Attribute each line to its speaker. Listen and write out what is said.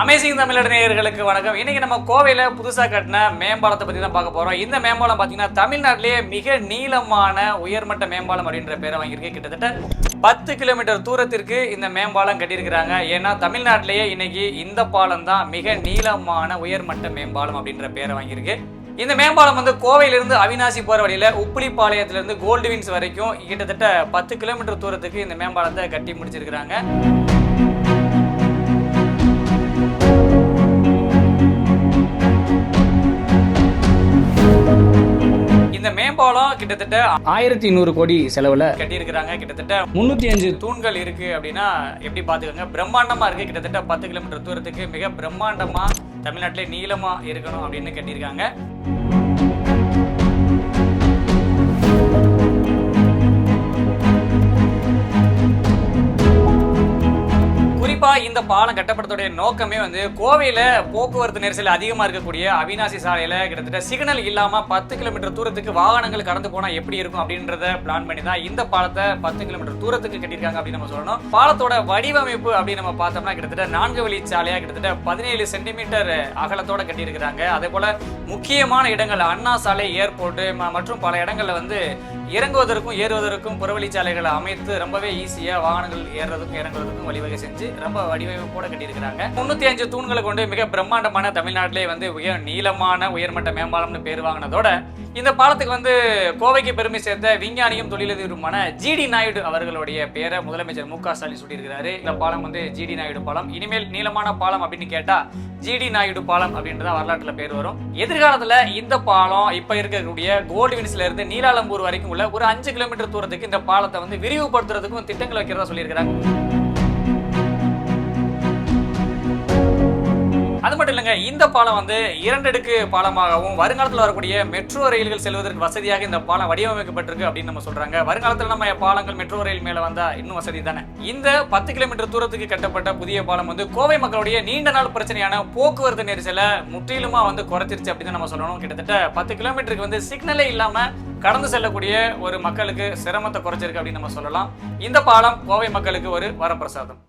Speaker 1: Amazing தமிழர் நேயர்களுக்கு வணக்கம். இன்னைக்கு நம்ம கோவையில் புதுசாக கட்டின மேம்பாலத்தை பற்றி தான் பார்க்க போகிறோம் இந்த மேம்பாலம் பார்த்தீங்கன்னா தமிழ்நாட்டிலேயே மிக நீளமான உயர்மட்ட மேம்பாலம் அப்படின்ற பேரை வாங்கியிருக்கு. கிட்டத்தட்ட பத்து கிலோமீட்டர் தூரத்திற்கு இந்த மேம்பாலம் கட்டியிருக்கிறாங்க. ஏன்னா தமிழ்நாட்டிலேயே இன்னைக்கு இந்த பாலம் தான் மிக நீளமான உயர்மட்ட மேம்பாலம் அப்படின்ற பேரை வாங்கியிருக்கு. இந்த மேம்பாலம் வந்து கோவையிலிருந்து அவினாசி போகிற வழியில் உப்புளிப்பாளையத்திலிருந்து கோல்டு வின்ஸ் வரைக்கும் கிட்டத்தட்ட பத்து கிலோமீட்டர் தூரத்துக்கு இந்த மேம்பாலத்தை கட்டி முடிச்சிருக்கிறாங்க. இந்த மேம்பாலம் கிட்டத்தட்ட ஆயிரத்தி நூறு கோடி செலவுல கட்டியிருக்கிறாங்க. கிட்டத்தட்ட முன்னூத்தி அஞ்சு தூண்கள் இருக்கு அப்படின்னா எப்படி பாத்துக்கோங்க பிரம்மாண்டமா இருக்கு. கிட்டத்தட்ட பத்து கிலோமீட்டர் தூரத்துக்கு மிக பிரம்மாண்டமா தமிழ்நாட்டிலே நீளமா இருக்கணும் அப்படின்னு கட்டியிருக்காங்க. ஆக்சுவலாக இந்த பாலம் கட்டப்படத்துடைய நோக்கமே வந்து கோவையில் போக்குவரத்து நெரிசல் அதிகமாக இருக்கக்கூடிய அவினாசி சாலையில் கிட்டத்தட்ட சிக்னல் இல்லாமல் பத்து கிலோமீட்டர் தூரத்துக்கு வாகனங்கள் கடந்து போனால் எப்படி இருக்கும் அப்படின்றத பிளான் பண்ணி தான் இந்த பாலத்தை பத்து கிலோமீட்டர் தூரத்துக்கு கட்டியிருக்காங்க அப்படின்னு நம்ம சொல்லணும். பாலத்தோட வடிவமைப்பு அப்படின்னு நம்ம பார்த்தோம்னா கிட்டத்தட்ட நான்கு வழி சாலையாக கிட்டத்தட்ட பதினேழு சென்டிமீட்டர் அகலத்தோட கட்டியிருக்கிறாங்க. அதே போல் முக்கியமான இடங்கள் அண்ணா சாலை ஏர்போர்ட் மற்றும் பல இடங்களில் வந்து இறங்குவதற்கும் ஏறுவதற்கும் புறவழிச்சாலைகளை அமைத்து ரொம்பவே ஈஸியாக வாகனங்கள் ஏறுறதுக்கும் இறங்குறதுக்கும் வழிவகை செஞ்சு ரொம்ப வடிவமைப்போட கட்டியிருக்கிறாங்க. முன்னூத்தி அஞ்சு தூண்களை கொண்டு மிக பிரம்மாண்டமான தமிழ்நாட்டிலே வந்து உயர் நீளமான உயர்மட்ட மேம்பாலம்னு பேர் வாங்கினதோட இந்த பாலத்துக்கு வந்து கோவைக்கு பெருமை சேர்த்த விஞ்ஞானியும் தொழிலதிபருமான ஜிடி நாயுடு அவர்களுடைய பேரை முதலமைச்சர் மு க ஸ்டாலின் சொல்லியிருக்கிறாரு இந்த பாலம் வந்து ஜிடி நாயுடு பாலம். இனிமேல் நீளமான பாலம் அப்படின்னு கேட்டா ஜிடி நாயுடு பாலம் அப்படின்றத வரலாற்றுல பேர் வரும். எதிர்காலத்துல இந்த பாலம் இப்ப இருக்கக்கூடிய கோல்டு வின்ஸ்ல இருந்து நீலாலம்பூர் வரைக்கும் உள்ள ஒரு அஞ்சு கிலோமீட்டர் தூரத்துக்கு இந்த பாலத்தை வந்து விரிவுபடுத்துறதுக்கும் திட்டங்கள் வைக்கிறதா சொல்லியிருக்கிறாங்க. அது மட்டும் இல்லைங்க இந்த பாலம் வந்து இரண்டடுக்கு பாலமாகவும் வருங்காலத்தில் வரக்கூடிய மெட்ரோ ரயில்கள் செல்வதற்கு வசதியாக இந்த பாலம் வடிவமைக்கப்பட்டிருக்கு அப்படின்னு நம்ம சொல்றாங்க. வருங்காலத்தில் நம்ம பாலங்கள் மெட்ரோ ரயில் மேல வந்தா இன்னும் வசதி தானே? இந்த பத்து கிலோமீட்டர் தூரத்துக்கு கட்டப்பட்ட புதிய பாலம் வந்து கோவை மக்களுடைய நீண்ட நாள் பிரச்சனையான போக்குவரத்து நெரிசலை முற்றிலுமா வந்து குறைச்சிருச்சு அப்படின்னு நம்ம சொல்லணும். கிட்டத்தட்ட பத்து கிலோமீட்டருக்கு வந்து சிக்னலே இல்லாம கடந்து செல்லக்கூடிய ஒரு மக்களுக்கு சிரமத்தை குறைச்சிருக்கு அப்படின்னு நம்ம சொல்லலாம். இந்த பாலம் கோவை மக்களுக்கு ஒரு வரப்பிரசாதம்.